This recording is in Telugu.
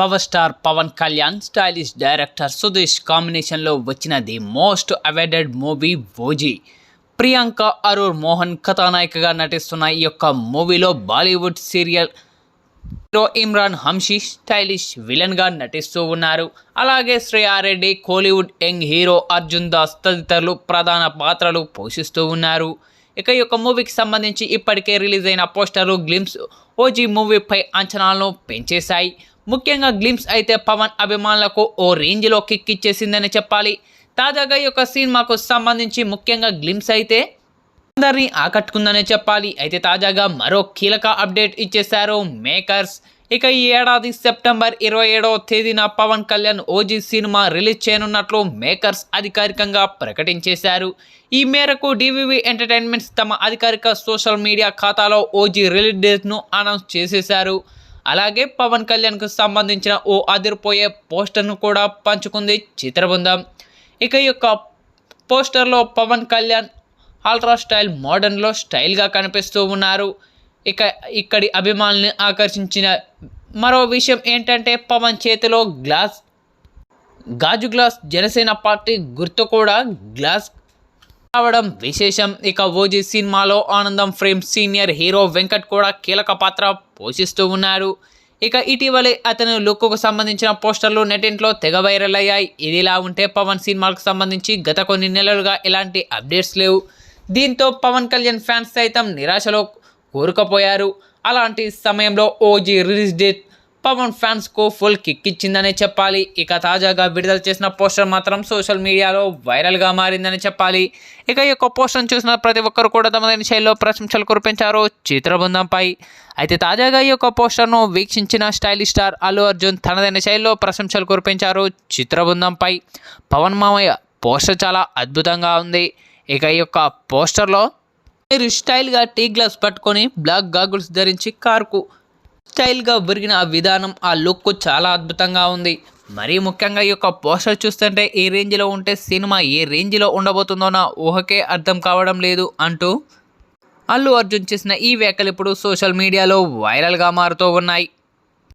Power star Pawan Kalyan stylish director Sudheesh కాంబినేషన్లో వచ్చిన the most awaited movie OG. Priyanka Arul Mohan కథానాయికగా నటిస్తున్న ఈ యొక్క మూవీలో బాలీవుడ్ సీరియల్ హీరో ఇమ్రాన్ హంషి స్టైలిష్ విలన్గా నటిస్తూ ఉన్నారు. అలాగే Shreya Reddy Kollywood young hero Arjun Das తదితరులు ప్రధాన పాత్రలు పోషిస్తూ ఉన్నారు. ఇక ఈ యొక్క మూవీకి సంబంధించి ఇప్పటికే రిలీజ్ అయిన పోస్టర్లు గ్లిమ్స్ ఓజీ మూవీపై అంచనాలను పెంచేశాయి. ముఖ్యంగా గ్లిమ్స్ అయితే పవన్ అభిమానులకు ఓ రేంజ్లో కిక్ ఇచ్చేసిందని చెప్పాలి. తాజాగా ఈ యొక్క సినిమాకు సంబంధించి ముఖ్యంగా గ్లిమ్స్ అయితే అందరినీ ఆకట్టుకుందనే చెప్పాలి. అయితే తాజాగా మరో కీలక అప్డేట్ ఇచ్చేశారు మేకర్స్. ఇక ఈ ఏడాది సెప్టెంబర్ ఇరవై ఏడవ తేదీన Pawan Kalyan OG cinema release చేయనున్నట్లు మేకర్స్ అధికారికంగా ప్రకటించేశారు. ఈ మేరకు డివివి ఎంటర్టైన్మెంట్స్ తమ అధికారిక సోషల్ మీడియా ఖాతాలో ఓజీ రిలీజ్ డేట్ను అనౌన్స్ చేసేశారు. అలాగే పవన్ కళ్యాణ్కు సంబంధించిన ఓ అదిరిపోయే పోస్టర్ను కూడా పంచుకుంది చిత్రబృందం. ఇక ఈ యొక్క పోస్టర్లో పవన్ కళ్యాణ్ అల్ట్రా స్టైల్ మోడర్న్లో స్టైల్గా కనిపిస్తూ ఉన్నారు. ఇక ఇక్కడి అభిమానుల్ని ఆకర్షించిన మరో విషయం ఏంటంటే పవన్ చేతిలో గ్లాస్ గాజు గ్లాస్ జనసేన పార్టీ గుర్తు కూడా గ్లాస్ అవడం విశేషం. ఇక ఓజీ సినిమాలో ఆనందం ఫ్రేమ్ సీనియర్ హీరో వెంకట్ కూడా కీలక పాత్ర పోషిస్తూ ఉన్నారు ఇక ఇటీవలే అతను లుక్కు సంబంధించిన పోస్టర్లు నెటింట్లో తెగ వైరల్ అయ్యాయి. ఇదిలా ఉంటే పవన్ సినిమాలకు సంబంధించి గత కొన్ని నెలలుగా ఎలాంటి అప్డేట్స్ లేవు. దీంతో పవన్ కళ్యాణ్ ఫ్యాన్స్ సైతం నిరాశలో కోరుకపోయారు. అలాంటి సమయంలో ఓజీ రిలీజ్ డేట్ పవన్ ఫ్యాన్స్కు ఫుల్ కిక్ ఇచ్చిందనే చెప్పాలి. ఇక తాజాగా విడుదల చేసిన పోస్టర్ మాత్రం సోషల్ మీడియాలో వైరల్గా మారిందని చెప్పాలి. ఇక ఈ యొక్క పోస్టర్ను చూసిన ప్రతి ఒక్కరు కూడా తమదైన శైలిలో ప్రశంసలు కురిపించారు చిత్రబృందంపై అయితే తాజాగా ఈ యొక్క పోస్టర్ను వీక్షించిన స్టైలిష్ స్టార్ అల్లు అర్జున్ తనదైన శైలిలో ప్రశంసలు కురిపించారు చిత్రబృందంపై పవన్ మామయ్య పోస్టర్ చాలా అద్భుతంగా ఉంది. ఇక ఈ యొక్క పోస్టర్లో మీరు స్టైల్గా టీ గ్లాస్ పట్టుకొని బ్లాక్ గాగుల్స్ ధరించి కారుకు స్టైల్గా ఒరిగిన ఆ విధానం ఆ లుక్ చాలా అద్భుతంగా ఉంది. మరీ ముఖ్యంగా ఈ యొక్క పోస్టర్ చూస్తుంటే ఏ రేంజ్లో ఉంటే సినిమా ఏ రేంజ్లో ఉండబోతుందో నా ఊహకే అర్థం కావడం లేదు అంటూ అల్లు అర్జున్ చేసిన ఈ వ్యాఖ్యలు ఇప్పుడు సోషల్ మీడియాలో వైరల్గా మారుతూ ఉన్నాయి.